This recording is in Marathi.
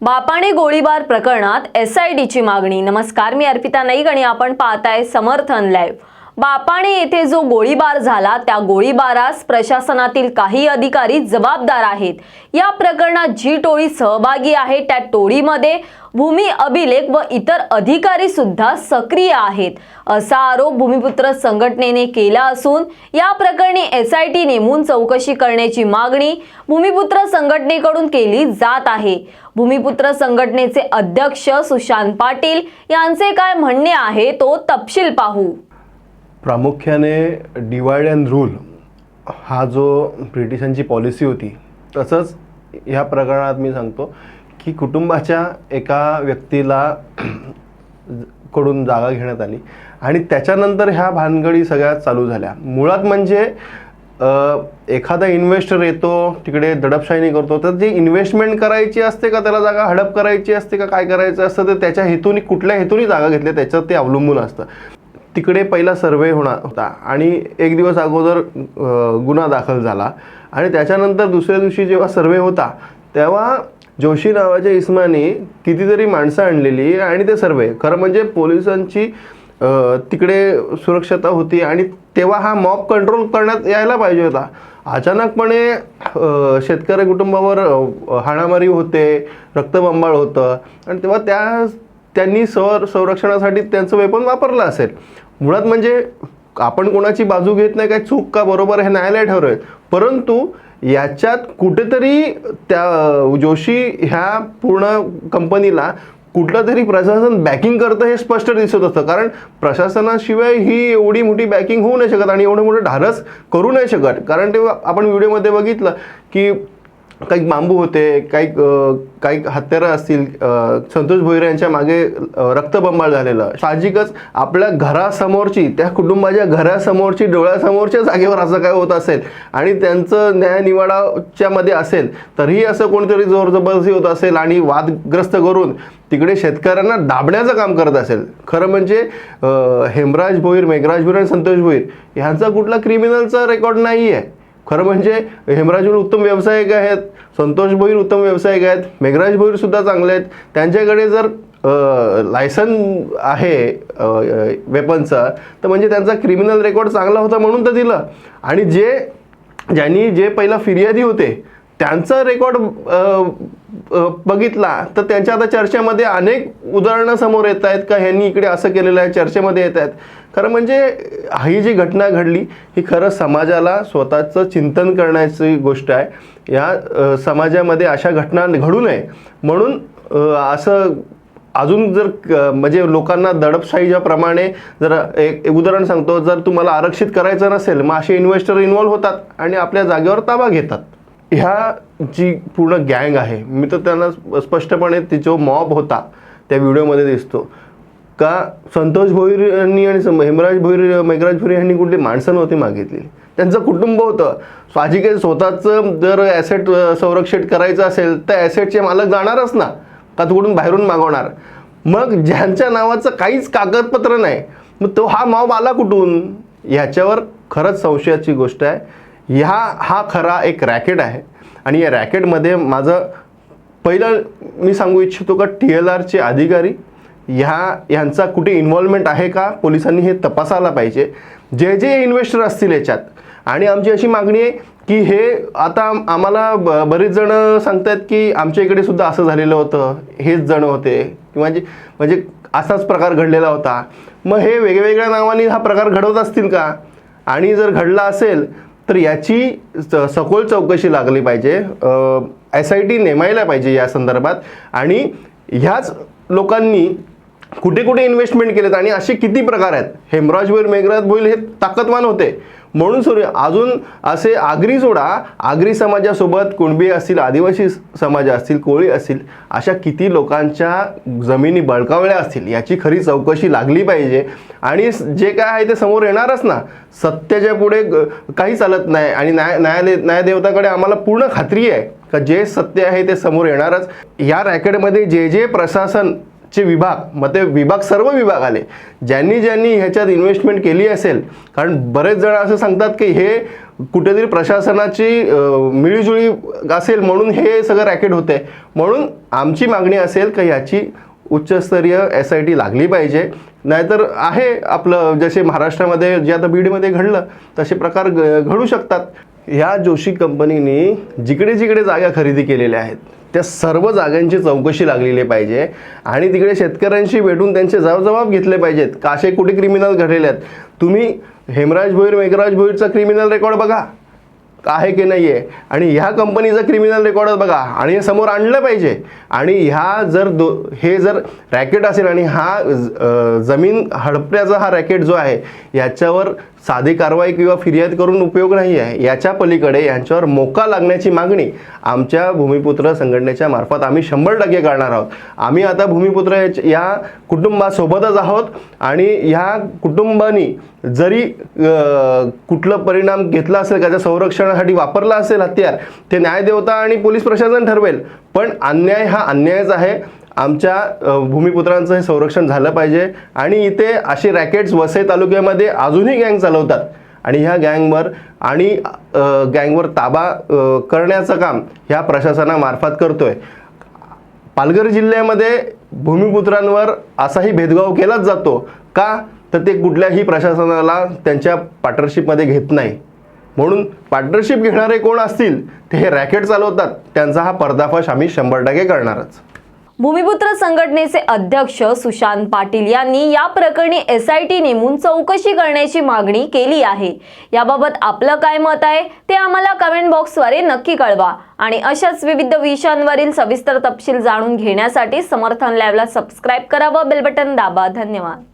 बापाने गोळीबार प्रकरणात एस आय डीची मागणी. नमस्कार मी अर्पिता नाईक आणि आपण पाहताय समर्थन लाईव्ह बापाने येथे जो गोळीबार झाला त्या गोळीबारास प्रशासनातील काही अधिकारी जबाबदार आहेत. या प्रकरणात जी टोळी सहभागी आहे त्या टोळीमध्ये भूमी अभिलेख व इतर अधिकारी सुद्धा सक्रिय आहेत. असा आरोप भूमिपुत्र संघटनेने केला असून या प्रकरणी एस आय टी नेमून चौकशी करण्याची मागणी भूमिपुत्र संघटनेकडून केली जात आहे. भूमिपुत्र संघटनेचे अध्यक्ष सुशांत पाटील यांचे काय म्हणणे आहे तो तपशील पाहू. प्रामुख्याने डिवाइड अँड रूल हा जो ब्रिटिशांची पॉलिसी होती तसंच ह्या प्रकरणात मी सांगतो की कुटुंबाच्या एका व्यक्तीला कडून जागा घेण्यात आली आणि त्याच्यानंतर ह्या भानगडी सगळ्या चालू झाल्या. मुळात म्हणजे एखादा इन्व्हेस्टर येतो तिकडे दडपशाही करतो तर जी इन्व्हेस्टमेंट करायची असते का त्याला जागा हडप करायची असते का काय करायचं असतं तर त्याच्या हेतूने कुठल्या हेतूने जागा घेतल्या त्याच्यात ते अवलंबून असतं. तिकडे पहिला सर्वे होणार होता आणि एक दिवस अगोदर गुन्हा दाखल झाला. आणि त्याच्यानंतर दुसऱ्या दिवशी जेव्हा सर्वे होता तेव्हा जोशी नावाच्या इस्माने कितीतरी माणसं आणलेली आणि ते सर्वे. खरं म्हणजे पोलिसांची तिकडे सुरक्षता होती आणि तेव्हा हा मॉब कंट्रोल करण्यात यायला पाहिजे होता. अचानकपणे शेतकरी कुटुंबावर हाणामारी होते रक्तबंबाळ होतं. आणि तेव्हा त्या त्यांनी सर संरक्षणासाठी त्यांचं वेपन वापरलं असेल. मुळात म्हणजे आपण कोणाची बाजू घेत नाही काय चूक का बरोबर हे न्यायालय ठरवेल. परंतु याच्यात कुठेतरी त्या जोशी ह्या पूर्ण कंपनीला कुठलं तरी प्रशासन बॅकिंग करतं हे स्पष्ट दिसत असतं कारण प्रशासनाशिवाय ही एवढी मोठी बॅकिंग होऊ नाही शकत आणि एवढं मोठं ढारस करू नाही शकत. कारण ते आपण व्हिडिओमध्ये बघितलं की काही बांबू होते काही काही हत्यारं असतील संतोष भोईर यांच्या मागे रक्तबंबाळ झालेलं. साहजिकच आपल्या घरासमोरची त्या कुटुंबाच्या घरासमोरची डोळ्यासमोरच्या जागेवर असं काय होत असेल आणि त्यांचं न्यायनिवाडाच्या मध्ये असेल तरीही असं कोणीतरी जोर जबरदस्ती होत असेल आणि वादग्रस्त करून तिकडे शेतकऱ्यांना दाबण्याचं काम करत असेल. खरं म्हणजे हेमराज भोईर मेघराज भोईर आणि संतोष भोईर ह्यांचा कुठला क्रिमिनलचा रेकॉर्ड नाही आहे खरं म्हणजे हेमराज भोईर उत्तम व्यावसायिक आहेत संतोष भोईर उत्तम व्यावसायिक आहेत मेघराज भोईरसुद्धा चांगले आहेत. त्यांच्याकडे जर लायसन आहे वेपनचा तर म्हणजे त्यांचा क्रिमिनल रेकॉर्ड चांगला होता म्हणून तर दिलं. आणि जे ज्यांनी जे पहिला फिर्यादी होते त्यांचा रेकॉर्ड बघितला तर त्यांच्या आता चर्चेमध्ये अनेक उदाहरणं समोर येत आहेत का ह्यांनी इकडे असं केलेलं आहे चर्चेमध्ये येत आहेत. खरं म्हणजे ही जी घटना घडली ही खरं समाजाला स्वतःचं चिंतन करण्याची गोष्ट आहे. या समाजामध्ये अशा घटना घडू नये. म्हणून असं अजून जर क- म्हणजे लोकांना दडपशाहीच्या प्रमाणे जर एक एक उदाहरण सांगतो जर तुम्हाला आरक्षित करायचं नसेल मग असे इन्व्हेस्टर इन्व्हॉल्व्ह होतात आणि आपल्या जागेवर ताबा घेतात. ह्या जी पूर्ण गँग आहे मी तर त्यांना स्पष्टपणे ती जो मॉब होता त्या व्हिडिओमध्ये दिसतो. का संतोष भोईर यांनी आणि हेमराज भोईर मेघराज भोईर यांनी कुठली माणसं नव्हती मागितली त्यांचं कुटुंब होतं. साहजिक आहे स्वतःचं जर ॲसेट संरक्षित करायचं असेल तर ॲसेटचे मालक जाणारच ना. का तिकडून बाहेरून मागवणार? मग ज्यांच्या नावाचं काहीच कागदपत्र नाही मग तो हा मॉब आला कुठून? ह्याच्यावर खरंच संशयाची गोष्ट आहे. ह्या हा खरा एक रॅकेट आहे. आणि या रॅकेटमध्ये माझं पहिलं मी सांगू इच्छितो का टी एल आरचे अधिकारी ह्या ह्यांचा कुठे इन्व्हॉल्वमेंट आहे का पोलिसांनी हे तपासायला पाहिजे. जे जे इन्व्हेस्टर असतील याच्यात. आणि आमची अशी मागणी आहे की हे आता आम्हाला ब बरेच जणं सांगतात की आमच्या इकडे सुद्धा असं झालेलं होतं हेच जण होते. किंवा जे म्हणजे असाच प्रकार घडलेला होता. मग हे वेगवेगळ्या नावाने हा प्रकार घडवत असतील का? आणि जर घडला असेल तर याची सखोल चौकशी लागली पाहिजे. एस आय टी नेमायला पाहिजे या संदर्भात. आणि ह्याच लोकांनी कुठे कुठे इन्व्हेस्टमेंट केलेत आणि असे किती प्रकार आहेत? हेमराज मेघराज भोईल हे ताकदवान होते. म्हणून सुरू अजून असे आगरी जोडा आगरी समाजासोबत कुणबी असतील आदिवासी समाज असतील कोळी असतील अशा किती लोकांच्या जमिनी बळकावल्या असतील याची खरी चौकशी लागली पाहिजे. आणि जे काय आहे ते समोर येणारच ना. सत्याच्या पुढे ग- काही चालत नाही आणि न्याय न्यायालय न्यायदेवताकडे आम्हाला पूर्ण खात्री आहे का जे सत्य आहे ते समोर येणारच. या रॅकेटमध्ये जे जे प्रशासन चे विभाग मग ते विभाग सर्व विभाग आले. ज्यांनी ज्यांनी ह्याच्यात इन्व्हेस्टमेंट केली असेल कारण बरेच जण असं सांगतात की हे कुठेतरी प्रशासनाची मिळीजुळी असेल म्हणून हे सगळं रॅकेट होते म्हणून आमची मागणी असेल का ह्याची उच्चस्तरीय एस आय टी लागली पाहिजे. नाहीतर आहे आपलं जसे महाराष्ट्रामध्ये जे आता बीडमध्ये घडलं तसे प्रकार घ- घडू शकतात. ह्या जोशी कंपनीने जिकडे जिकडे जागा खरेदी केलेल्या आहेत. त्या सर्व जागांची चौकशी लागलेली पाहिजे. आणि तिकडे शेतकऱ्यांशी भेटून त्यांचे जबाब घेतले पाहिजेत. काशे कुठे क्रिमिनल घडलेले आहेत? तुम्ही हेमराज भोईर मेघराज भोईरचा क्रिमिनल रेकॉर्ड बघा. आहे की नाही आहे आणि ह्या कंपनीचा क्रिमिनल रेकॉर्ड बघा. आणि हे समोर आणलं पाहिजे. आणि ह्या जर दो हे जर रॅकेट असेल आणि हा ज- जमीन हडपण्याचा हा रॅकेट जो आहे याच्यावर साधी कारवाई किंवा फिर्याद करून उपयोग नाही आहे. याच्या पलीकडे यांच्यावर मोका लागण्याची मागणी आमच्या भूमिपुत्र संघटनेच्या मार्फत आम्ही शंभर टक्के करणार आहोत. आम्ही आता भूमिपुत्र या कुटुंबासोबतच आहोत आणि ह्या कुटुंबानी जरी कुठलं परिणाम घेतला असेल त्याच्या संरक्षणासाठी वापरला असेल हत्यार ते न्यायदेवता आणि पोलीस प्रशासन ठरवेल. पण अन्याय हा अन्यायच आहे. आमच्या भूमिपुत्रांचं हे संरक्षण झालं पाहिजे. आणि इथे असे रॅकेट्स वसई तालुक्यामध्ये अजूनही गँग चालवतात. आणि ह्या गँगवर आणि गँगवर ताबा करण्याचं काम ह्या प्रशासनामार्फत करतो आहे पालघर जिल्ह्यामध्ये भूमिपुत्रांवर असाही भेदभाव केलाच जातो का? तर ते कुठल्याही प्रशासनाला त्यांच्या पार्टनरशिपमध्ये घेत नाही. म्हणून पार्टनरशिप घेणारे कोण असतील ते हे रॅकेट चालवतात. त्यांचा हा पर्दाफाश आम्ही शंभर टक्के करणारच. भूमिपुत्र संघटनेचे अध्यक्ष सुशांत पाटील यांनी या प्रकरणी एस आय टी नेमून चौकशी करण्याची मागणी केली आहे. याबाबत आपलं काय मत आहे ते आम्हाला कमेंट बॉक्सद्वारे नक्की कळवा. आणि अशाच विविध विषयांवरील सविस्तर तपशील जाणून घेण्यासाठी समर्थन लॅबला सबस्क्राईब करा व दाबा. धन्यवाद.